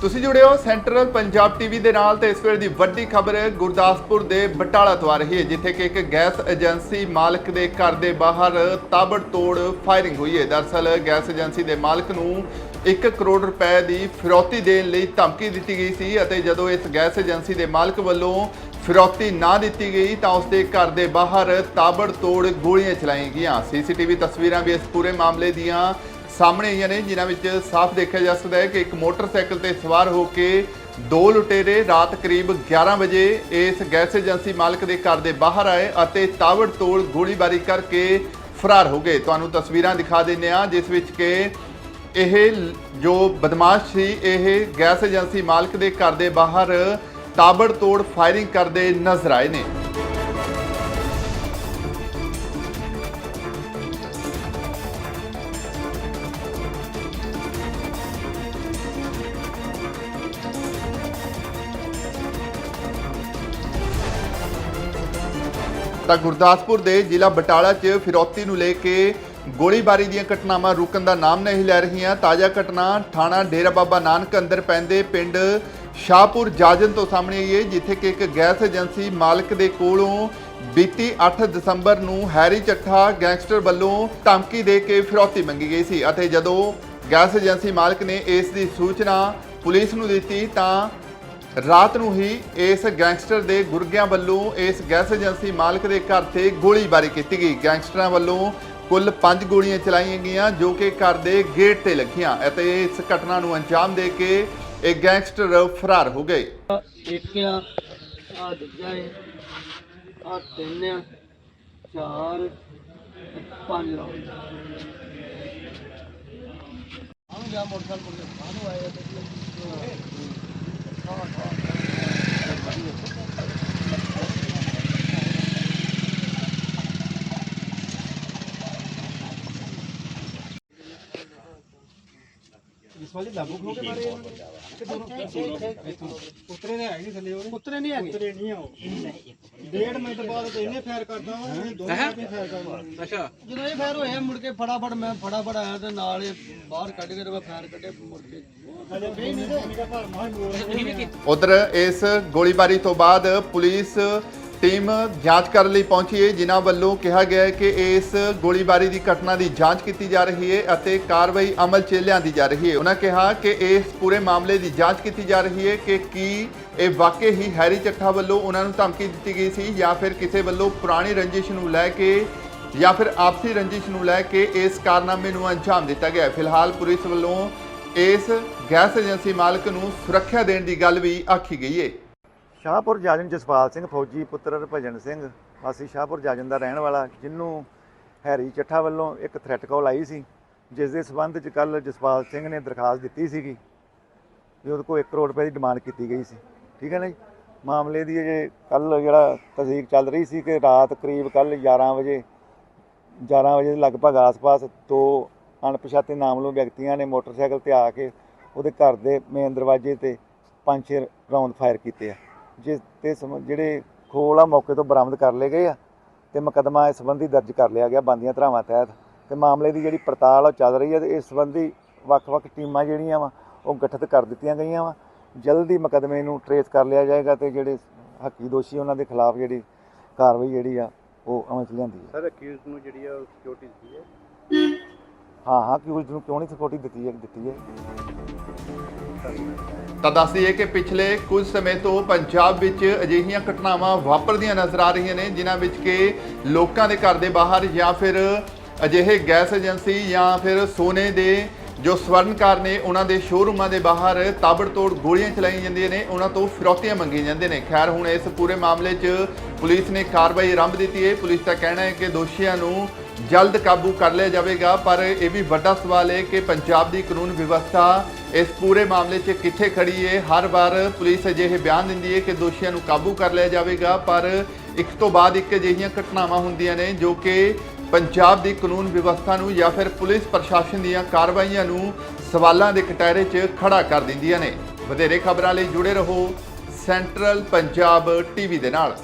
ਤੁਸੀਂ ਜੁੜੇ ਹੋ ਸੈਂਟਰਲ ਪੰਜਾਬ ਟੀਵੀ ਦੇ ਨਾਲ ਤੇ ਇਸ ਵੇਲੇ ਦੀ ਵੱਡੀ ਖਬਰ ਗੁਰਦਾਸਪੁਰ ਦੇ ਬਟਾਲਾ ਤੋਂ ਆ ਰਹੀ ਹੈ, ਜਿੱਥੇ ਕਿ ਇੱਕ ਗੈਸ ਏਜੰਸੀ ਮਾਲਕ ਦੇ ਘਰ ਦੇ ਬਾਹਰ ਤਾਬੜਤੋੜ ਫਾਇਰਿੰਗ ਹੋਈ ਹੈ। ਦਰਸਲ ਗੈਸ ਏਜੰਸੀ ਦੇ ਮਾਲਕ ਨੂੰ 1 ਕਰੋੜ ਰੁਪਏ ਦੀ ਫਿਰੌਤੀ ਦੇਣ ਲਈ ਧਮਕੀ ਦਿੱਤੀ ਗਈ ਸੀ ਅਤੇ ਜਦੋਂ ਇਸ ਗੈਸ ਏਜੰਸੀ ਦੇ ਮਾਲਕ ਵੱਲੋਂ ਫਿਰੌਤੀ ਨਾ ਦਿੱਤੀ ਗਈ ਤਾਂ ਉਸ ਦੇ ਘਰ ਦੇ ਬਾਹਰ ਤਾਬੜਤੋੜ ਗੋਲੀਆਂ ਚਲਾਈਆਂ ਗਈਆਂ। ਸੀਸੀਟੀਵੀ ਤਸਵੀਰਾਂ ਵੀ ਇਸ ਪੂਰੇ ਮਾਮਲੇ ਦੀਆਂ ਸਾਹਮਣੇ ਆਈਆਂ ਨੇ, ਜਿਨ੍ਹਾਂ ਵਿੱਚ ਸਾਫ਼ ਦੇਖਿਆ ਜਾ ਸਕਦਾ ਹੈ ਕਿ ਇੱਕ ਮੋਟਰਸਾਈਕਲ ਤੇ ਸਵਾਰ ਹੋ ਕੇ ਦੋ ਲੁਟੇਰੇ ਰਾਤ ਕਰੀਬ 11 ਵਜੇ ਇਸ ਗੈਸ ਏਜੰਸੀ ਮਾਲਕ ਦੇ ਘਰ ਦੇ ਬਾਹਰ ਆਏ ਅਤੇ ਤਾਬੜਤੋੜ ਗੋਲੀਬਾਰੀ ਕਰਕੇ ਫਰਾਰ ਹੋ ਗਏ। ਤੁਹਾਨੂੰ ਤਸਵੀਰਾਂ ਦਿਖਾ ਦਿੰਦੇ ਹਾਂ, ਜਿਸ ਵਿੱਚ ਕਿ ਇਹ ਜੋ ਬਦਮਾਸ਼ ਸੀ, ਇਹ ਗੈਸ ਏਜੰਸੀ ਮਾਲਕ ਦੇ ਘਰ ਦੇ ਬਾਹਰ ਤਾਬੜ ਤੋੜ ਫਾਇਰਿੰਗ ਕਰਦੇ ਨਜ਼ਰ ਆਏ ਨੇ। ਤਾਂ ਗੁਰਦਾਸਪੁਰ ਦੇ ਜ਼ਿਲ੍ਹਾ ਬਟਾਲਾ 'ਚ ਫਿਰੌਤੀ ਨੂੰ ਲੈ ਕੇ ਗੋਲੀਬਾਰੀ ਦੀਆਂ ਘਟਨਾਵਾਂ ਰੁਕਣ ਦਾ ਨਾਮ ਨਹੀਂ ਲੈ ਰਹੀਆਂ। ਤਾਜ਼ਾ ਘਟਨਾ ਥਾਣਾ ਡੇਰਾ ਬਾਬਾ ਨਾਨਕ ਅੰਦਰ ਪੈਂਦੇ ਪਿੰਡ ਸ਼ਾਹਪੁਰ ਜਾਜਨ ਤੋਂ ਸਾਹਮਣੇ ਆਈ ਹੈ, ਜਿੱਥੇ ਕਿ ਇੱਕ ਗੈਸ ਏਜੰਸੀ ਮਾਲਕ ਦੇ ਕੋਲੋਂ ਬੀਤੀ 8 ਦਸੰਬਰ ਨੂੰ ਹੈਰੀ ਚੱਠਾ ਗੈਂਗਸਟਰ ਵੱਲੋਂ ਧਮਕੀ ਦੇ ਕੇ ਫਿਰੌਤੀ ਮੰਗੀ ਗਈ ਸੀ ਅਤੇ ਜਦੋਂ ਗੈਸ ਏਜੰਸੀ ਮਾਲਕ ਨੇ ਇਸ ਦੀ ਸੂਚਨਾ ਪੁਲਿਸ ਨੂੰ ਦਿੱਤੀ ਤਾਂ ਰਾਤ ਨੂੰ ਹੀ ਇਸ ਗੈਂਗਸਟਰ ਦੇ ਗੁਰਗਿਆਂ ਵੱਲੋਂ ਇਸ ਗੈਸ ਏਜੰਸੀ ਮਾਲਕ ਦੇ ਘਰ ਤੇ ਗੋਲੀਬਾਰੀ ਕੀਤੀ ਗਈ। ਗੈਂਗਸਟਰਾਂ ਵੱਲੋਂ ਕੁੱਲ 5 ਗੋਲੀਆਂ ਚਲਾਈਆਂ ਗਈਆਂ ਜੋ ਕਿ ਘਰ ਦੇ ਗੇਟ ਤੇ ਲੱਗੀਆਂ ਅਤੇ ਇਸ ਘਟਨਾ ਨੂੰ ਅੰਜਾਮ ਦੇ ਕੇ ਇਹ ਗੈਂਗਸਟਰ ਫਰਾਰ ਹੋ ਗਏ। ਇੱਕ ਆ ਆ ਦੂਜਾ ਹੈ ਆ ਤਿੰਨ ਆ ਚਾਰ ਤੇ ਪੰਜ ਆ। ਆਉਂ ਗਿਆ ਮੋਟਰਸਾਈਕਲ ਕੋਲ ਬਾਹਰੋਂ ਆਏ ਆ ਤੇ ਇਸ ਵਾਲੀ ਲਾਗੂ ਕੇ ਮਾਰੇ ਕਿ ਦੋਨੋਂ ਉਤਰੇ ਨੇ ਨਹੀਂ ਥੱਲੇ ਉਹਦੇ। ਉਤਰੇ ਨਹੀਂ ਹੈਗੇ? ਉਤਰੇ ਨਹੀਂ ਆਓ ਡੇਢ ਮਿੰਟ ਬਾਅਦ ਤੇ ਇਹਨੇ ਫਾਇਰ ਕਰਦਾ ਵਾ ਇਹਨੇ ਦੋਨੋਂ ਨੇ ਫਾਇਰ ਕਰਦਾ ਅੱਛਾ। ਜਦੋਂ ਇਹ ਫਾਇਰ ਹੋਇਆ ਮੁੜ ਕੇ ਫਟਾਫਟ ਮੈਂ ਫਟਾਫਟ ਆਇਆ ਤੇ ਨਾਲ ਇਹ ਬਾਹਰ ਕੱਢ ਕੇ ਤੇ ਮੈਂ ਫਾਇਰ ਕੱਢੇ ਮੁੜ ਕੇ। ਹਜੇ ਉਧਰ ਇਸ ਗੋਲੀਬਾਰੀ ਤੋਂ ਬਾਅਦ ਪੁਲਿਸ ਟੀਮ ਜਾਂਚ ਕਰਨ ਲਈ ਪਹੁੰਚੀ ਹੈ, ਜਿਨ੍ਹਾਂ ਵੱਲੋਂ ਕਿਹਾ ਗਿਆ ਹੈ ਕਿ ਇਸ ਗੋਲੀਬਾਰੀ ਦੀ ਘਟਨਾ ਦੀ ਜਾਂਚ ਕੀਤੀ ਜਾ ਰਹੀ ਹੈ ਅਤੇ ਕਾਰਵਾਈ ਅਮਲ 'ਚ ਲਿਆਂਦੀ ਜਾ ਰਹੀ ਹੈ। ਉਹਨਾਂ ਕਿਹਾ ਕਿ ਇਸ ਪੂਰੇ ਮਾਮਲੇ ਦੀ ਜਾਂਚ ਕੀਤੀ ਜਾ ਰਹੀ ਹੈ ਕਿ ਕੀ ਇਹ ਵਾਕਈ ਹੀ ਹੈਰੀ ਚੱਠਾ ਵੱਲੋਂ ਉਹਨਾਂ ਨੂੰ ਧਮਕੀ ਦਿੱਤੀ ਗਈ ਸੀ ਜਾਂ ਫਿਰ ਕਿਸੇ ਵੱਲੋਂ ਪੁਰਾਣੀ ਰੰਜਿਸ਼ ਨੂੰ ਲੈ ਕੇ ਜਾਂ ਫਿਰ ਆਪਸੀ ਰੰਜਿਸ਼ ਨੂੰ ਲੈ ਕੇ ਇਸ ਕਾਰਨਾਮੇ ਨੂੰ ਅੰਜਾਮ ਦਿੱਤਾ ਗਿਆ ਫਿਲਹਾਲ ਪੁਲਿਸ ਵੱਲੋਂ ਇਸ ਗੈਸ ਏਜੰਸੀ ਮਾਲਕ ਨੂੰ ਸੁਰੱਖਿਆ ਦੇਣ ਦੀ ਗੱਲ ਵੀ ਆਖੀ ਗਈ ਏ। ਸ਼ਾਹਪੁਰ ਜਾਜਨ ਜਸਪਾਲ ਸਿੰਘ ਫੌਜੀ ਪੁੱਤਰ ਹਰਭਜਨ ਸਿੰਘ, ਵਾਸੀ ਸ਼ਾਹਪੁਰ ਜਾਜਨ ਦਾ ਰਹਿਣ ਵਾਲਾ ਜਿਹਨੂੰ ਹੈਰੀ ਚੱਠਾ ਵੱਲੋਂ ਇੱਕ ਥ੍ਰੈਟ ਕਾਲ ਆਈ ਸੀ, ਜਿਸ ਦੇ ਸਬੰਧ ਚ ਕੱਲ ਜਸਪਾਲ ਸਿੰਘ ਨੇ ਦਰਖਾਸਤ ਦਿੱਤੀ ਸੀਗੀ ਵੀ ਉਹਦੇ ਕੋਲ 1 ਕਰੋੜ ਰੁਪਏ ਦੀ ਡਿਮਾਂਡ ਕੀਤੀ ਗਈ ਸੀ। ਠੀਕ ਹੈ ਨਾ ਜੀ? ਮਾਮਲੇ ਦੀ ਅਜੇ ਕੱਲ ਜਿਹੜਾ ਤਸਦੀਕ ਚੱਲ ਰਹੀ ਸੀ ਕਿ ਰਾਤ ਕਰੀਬ ਕੱਲ 11 ਵਜੇ 11 ਵਜੇ ਦੇ ਲਗਭਗ ਆਸ-ਪਾਸ ਦੋ ਅਣਪਛਾਤੇ ਨਾਮਲੂ ਵਿਅਕਤੀਆਂ ਨੇ ਮੋਟਰਸਾਈਕਲ ਤੇ ਆ ਕੇ ਉਹਦੇ ਘਰ ਦੇ ਮੇਨ ਦਰਵਾਜ਼ੇ ਤੇ ਪੰਜ ਛੇ ਰਾਉਂਡ ਫਾਇਰ ਕੀਤੇ ਆ। ਜਿਸ ਤੇ ਸਮ- ਜਿਹੜੇ ਖੋਲ ਆ ਮੌਕੇ ਤੋਂ ਬਰਾਮਦ ਕਰ ਲਏ ਗਏ ਆ ਤੇ ਮੁਕੱਦਮਾ ਇਸ ਸੰਬੰਧੀ ਦਰਜ ਕਰ ਲਿਆ ਗਿਆ ਬੰਦੀਆਂ ਧਰਾਵਾਂ ਤਹਿਤ। ਤੇ ਮਾਮਲੇ ਦੀ ਜਿਹੜੀ ਪੜਤਾਲ ਉਹ ਚੱਲ ਰਹੀ ਹੈ ਤੇ ਇਸ ਸੰਬੰਧੀ ਵੱਖ-ਵੱਖ ਟੀਮਾਂ ਜਿਹੜੀਆਂ ਵਾ ਉਹ ਗਠਿਤ ਕਰ ਦਿੱਤੀਆਂ ਗਈਆਂ ਵਾ। ਜਲਦੀ ਮੁਕੱਦਮੇ ਨੂੰ ਟਰੇਸ ਕਰ ਲਿਆ ਜਾਏਗਾ ਤੇ ਜਿਹੜੇ ਹੱਕੀ ਦੋਸ਼ੀ ਉਹਨਾਂ ਦੇ ਖਿਲਾਫ ਜਿਹੜੀ ਕਾਰਵਾਈ ਜਿਹੜੀ ਆ ਉਹ ਅਮਲ ਚ ਲਿਆਂਦੀ ਹੈ ਸਰ ਅਕਿਊਜ਼ ਨੂੰ ਜਿਹੜੀ ਆ ਸਿਕਿਉਰਿਟੀ ਦਿੱਤੀ ਹੈ ਹਾਂ ਹਾਂ ਕਿਉਂ ਨੂੰ ਕਿਉਂ ਨਹੀਂ ਸਪੋਰਟੀ ਦਿੱਤੀ ਹੈ ਦਿੱਤੀ ਹੈ? ਤਾਂ ਦੱਸ ਦਈਏ ਕਿ ਪਿਛਲੇ ਕੁਝ ਸਮੇਂ ਤੋਂ ਪੰਜਾਬ ਵਿੱਚ ਅਜਿਹੀਆਂ ਘਟਨਾਵਾਂ ਵਾਪਰਦੀਆਂ ਨਜ਼ਰ ਆ ਰਹੀਆਂ ਨੇ, ਜਿਨ੍ਹਾਂ ਵਿੱਚ ਕਿ ਲੋਕਾਂ ਦੇ ਘਰ ਦੇ ਬਾਹਰ ਜਾਂ ਫਿਰ ਅਜਿਹੇ ਗੈਸ ਏਜੰਸੀ ਜਾਂ ਫਿਰ ਸੋਨੇ ਦੇ ਜੋ ਸਵਰਨਕਾਰ ਨੇ, ਉਹਨਾਂ ਦੇ ਸ਼ੋਰੂਮਾਂ ਦੇ ਬਾਹਰ ਤਾਬੜਤੋੜ ਗੋਲੀਆਂ ਚਲਾਈਆਂ ਜਾਂਦੀਆਂ ਨੇ, ਉਹਨਾਂ ਤੋਂ ਫਿਰੌਤੀਆਂ ਮੰਗੀਆਂ ਜਾਂਦੀਆਂ ਨੇ। ਖੈਰ, ਹੁਣ ਇਸ ਪੂਰੇ ਮਾਮਲੇ 'ਚ ਪੁਲਿਸ ਨੇ ਕਾਰਵਾਈ ਆਰੰਭ ਦਿੱਤੀ ਹੈ। ਪੁਲਿਸ ਦਾ ਕਹਿਣਾ ਹੈ ਕਿ ਦੋਸ਼ੀਆਂ ਨੂੰ ਜਲਦ ਕਾਬੂ ਕਰ ਲਿਆ ਜਾਵੇਗਾ, ਪਰ ਇਹ ਵੀ ਵੱਡਾ ਸਵਾਲ ਹੈ ਕਿ ਪੰਜਾਬ ਦੀ ਕਾਨੂੰਨ ਵਿਵਸਥਾ ਇਸ ਪੂਰੇ ਮਾਮਲੇ 'ਚ ਕਿੱਥੇ ਖੜੀ ਹੈ? ਹਰ ਵਾਰ ਪੁਲਿਸ ਅਜਿਹੇ ਬਿਆਨ ਦਿੰਦੀ ਹੈ ਕਿ ਦੋਸ਼ੀਆਂ ਨੂੰ ਕਾਬੂ ਕਰ ਲਿਆ ਜਾਵੇਗਾ, ਪਰ ਇੱਕ ਤੋਂ ਬਾਅਦ ਇੱਕ ਅਜਿਹੀਆਂ ਘਟਨਾਵਾਂ ਹੁੰਦੀਆਂ ਨੇ ਜੋ ਕਿ ਪੰਜਾਬ ਦੀ ਕਾਨੂੰਨ ਵਿਵਸਥਾ ਨੂੰ ਜਾਂ ਫਿਰ ਪੁਲਿਸ ਪ੍ਰਸ਼ਾਸਨ ਦੀਆਂ ਕਾਰਵਾਈਆਂ ਨੂੰ ਸਵਾਲਾਂ ਦੇ ਕਟਹਿਰੇ 'ਚ ਖੜਾ ਕਰ ਦਿੰਦੀਆਂ ਨੇ। ਵਧੇਰੇ ਖਬਰਾਂ ਲਈ ਜੁੜੇ ਰਹੋ ਸੈਂਟਰਲ ਪੰਜਾਬ ਟੀਵੀ ਦੇ ਨਾਲ।